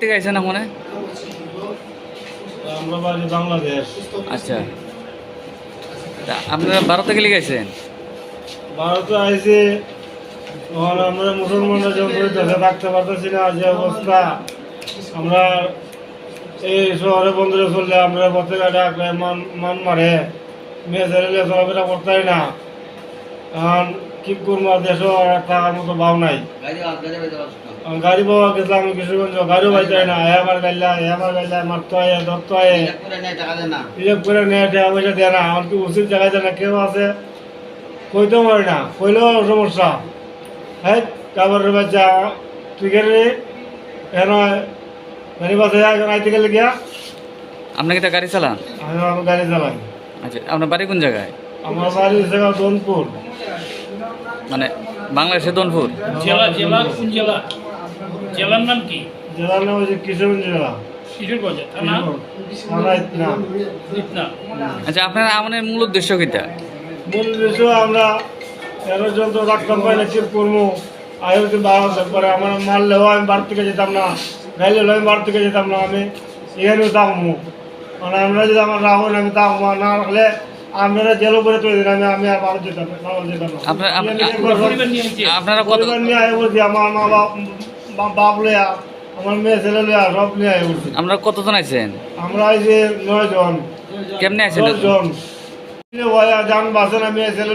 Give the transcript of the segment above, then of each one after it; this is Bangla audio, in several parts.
থেকে আইসেন ওখানে আমরা বাড়ি বাংলাদেশ। আচ্ছা। তা আপনারা ভারতে গেলে গেছেন? ভারতে আইসি তখন আমরা মুসলমানরা যখন দেশে থাকতে পারতেছি না যে অবস্থা। আমরা এই শহরে বন্ধুরা চললে আমরা পথে আঁকড়ে মান মান মারে। মেয়ে ছেলে চলাফেরা করতেই না। এখন কি করব দেশও আর থাকার মতো ভাব নাই। গাড়ি পাওয়া গেছিলাম আমি কিশোরগঞ্জ গাড়িও পাইতাই না। এ আমার গাইলা এ আমার গাইলা মারতে হয় ধরতে হয়। ইলেক করে নেয় টাকা পয়সা দেয় না। আমার কি উচিত জায়গায় দেয় না? কেউ আছে? কইতেও পারি না। কইলেও সমস্যা। হ্যাঁ কাবার বাচ্চা তুই গেলে কেন গাড়ি বাসে আইতে গেলে গিয়া? আপনি কি তা গাড়ি চালান? আমি গাড়ি চালাই। আচ্ছা আপনার বাড়ি কোন জায়গায়? আমার বাড়ি জায়গা দোনপুর মানে বাংলাদেশে দনপুর জেলা জেলা কোন জেলা? জেলার নাম কি? জেলার নাম হচ্ছে কিশোরগঞ্জ জেলা। কিশোরগঞ্জ থানা থানায় না ইতনা আচ্ছা আপনার আমাদের মূল উদ্দেশ্য কিটা? মূল উদ্দেশ্য আমরা তেরো জন তো রাখতাম পাই না চিপ করব আয়োজন বারো পরে আমার মারলেও আমি বাড়ি থেকে যেতাম না গাইলেও আমি বাড়ি থেকে যেতাম না। আমি এখানেও থাকব মানে আমরা যদি আমার রাখুন আমি থাকব না রাখলে আপনারা করে তৈরি দিন আমি আমি আর যেতাম আপনার কত নিয়ে আয় বলছি আমার মা বাপ আমার মেয়ে ছেলে সব নিয়ে আয় বলছি। আপনারা কতজন আইছেন? আমরা আইছি নয় জন। কেমনে আইছেন জন। ভাই যান বাসে না মেয়ে ছেলে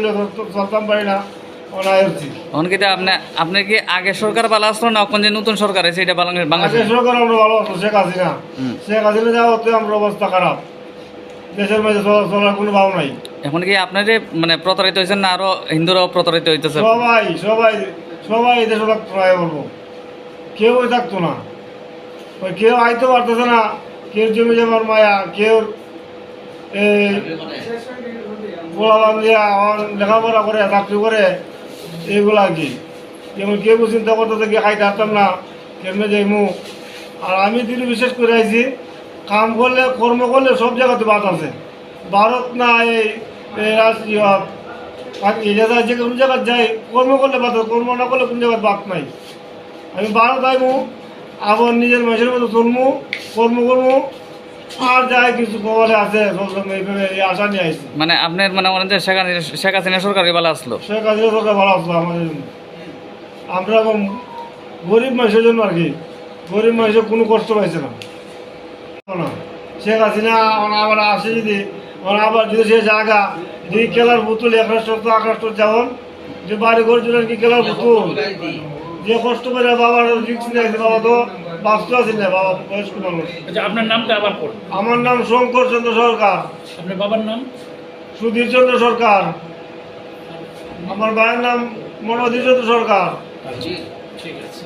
চলতাম পারি না ওনায় তখন কি তা আপনি আপনার কি আগে সরকার ভালো আসলো না এখন যে নতুন সরকার আছে এটা বাংলাদেশ সরকার আমরা ভালো আছো শেখ হাসিনা। শেখ হাসিনা যাওয়া আমরা অবস্থা খারাপ। দেশের মাঝে চলা- চলার কোনো ভাব নাই। এখন কি আপনার মানে প্রতারিত হয়েছেন না আরও হিন্দুরাও প্রতারিত হইতেছে? সবাই সবাই সবাই দেশে থাকতো না বলব। কেউ থাকতো না। ওই কেউ আইতে পারতেছে না। কেউ জমি জমার মায়া কেউ এই পোলা লেখাপড়া করে চাকরি করে এইগুলা আর কি। যেমন কেউ চিন্তা করতেছে কি খাইতে পারতাম না কেমনে যাইমু? আর আমি দিদি বিশেষ করে আইছি কাম করলে কর্ম করলে সব জায়গাতে বাদ আছে। ভারত না এই যে কোন জায়গায় যাই কর্ম করলে বাদ কর্ম না করলে কোন জায়গায় বাদ নাই। আমি ভারত আইমু আবার নিজের মাসের মতো চলমু কর্ম করব আর যাই কিছু খবরে আছে আশা নিয়ে আইছি মানে আপনার মানে মনে শেখ হাসিনা শেখ হাসিনা সরকার ভালো আসলো? শেখ হাসিনা সরকার ভালো আসলো আমাদের জন্য। আমরা এখন গরিব মানুষের জন্য আর কি গরিব মানুষের কোনো কষ্ট পাইছে না। শেখ হাসিনা এখন আবার আসে যদি এখন আবার যদি সে জায়গা দুই খেলার পুতুল এক রাষ্ট্র তো এক রাষ্ট্র যেমন যে বাড়ি ঘর জুড়ে কি খেলার পুতুল যে কষ্ট করে বাবার রিক্স নিয়েছে বাবা তো বাস্তু আছে না বাবা বয়স্ক মানুষ। আচ্ছা আপনার নামটা আবার পড় আমার নাম শঙ্কর চন্দ্র সরকার। আপনার বাবার নাম? সুধীর চন্দ্র সরকার। আমার ভাইয়ের নাম মনোধীর চন্দ্র সরকার। ঠিক আছে।